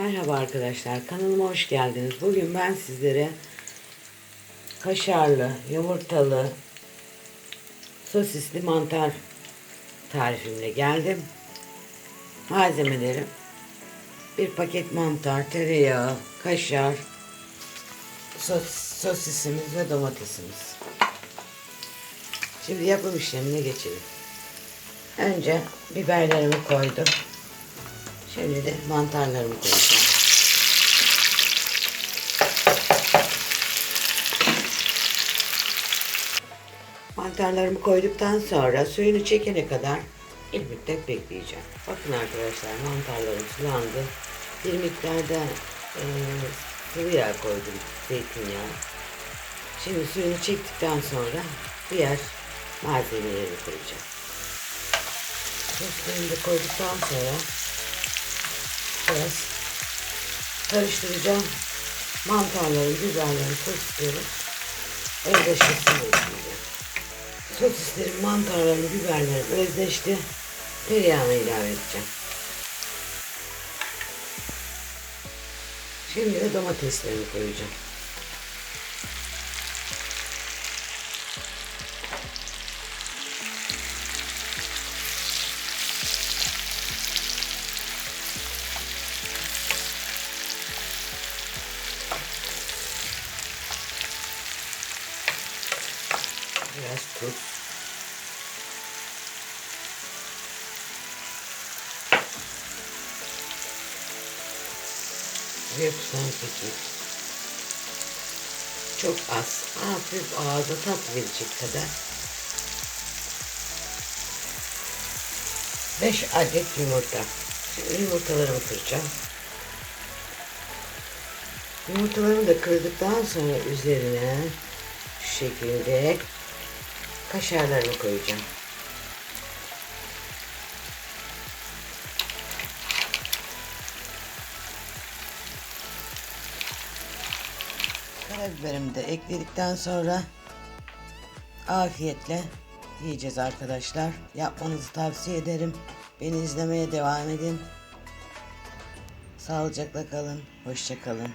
Merhaba arkadaşlar, kanalıma hoş geldiniz. Bugün ben sizlere kaşarlı, yumurtalı, sosisli mantar tarifimle geldim. Malzemelerim bir paket mantar, tereyağı, kaşar, sos, sosisimiz ve domatesimiz. Şimdi yapım işlemine geçelim. Önce biberlerimi koydum. Şimdi de mantarlarımı koyacağım. Mantarlarımı koyduktan sonra suyunu çekene kadar bir müddet bekleyeceğim. Bakın arkadaşlar mantarlarım sulandı. Bir miktarda e, sıvı yağ koydum, zeytinyağı. Şimdi suyunu çektikten sonra diğer malzemeleri koyacağım. Soslarını da koyduktan sonra biraz karıştıracağım. Mantarları, biberleri, sosisleri özdeşlesin içinde. Sosislerin, mantarların, biberlerin özdeşti. Tereyağını ilave edeceğim. Şimdi de domateslerimi koyacağım. Biraz tuz. Ve kekik. Çok az. Hafif ağza tat verecek kadar. 5 adet yumurta. Şimdi yumurtalarımı kıracağım. Yumurtalarımı da kırdıktan sonra üzerine şu şekilde kaşarlarını koyacağım. Karabiberimi de ekledikten sonra afiyetle yiyeceğiz arkadaşlar. Yapmanızı tavsiye ederim. Beni izlemeye devam edin. Sağlıcakla kalın. Hoşça kalın.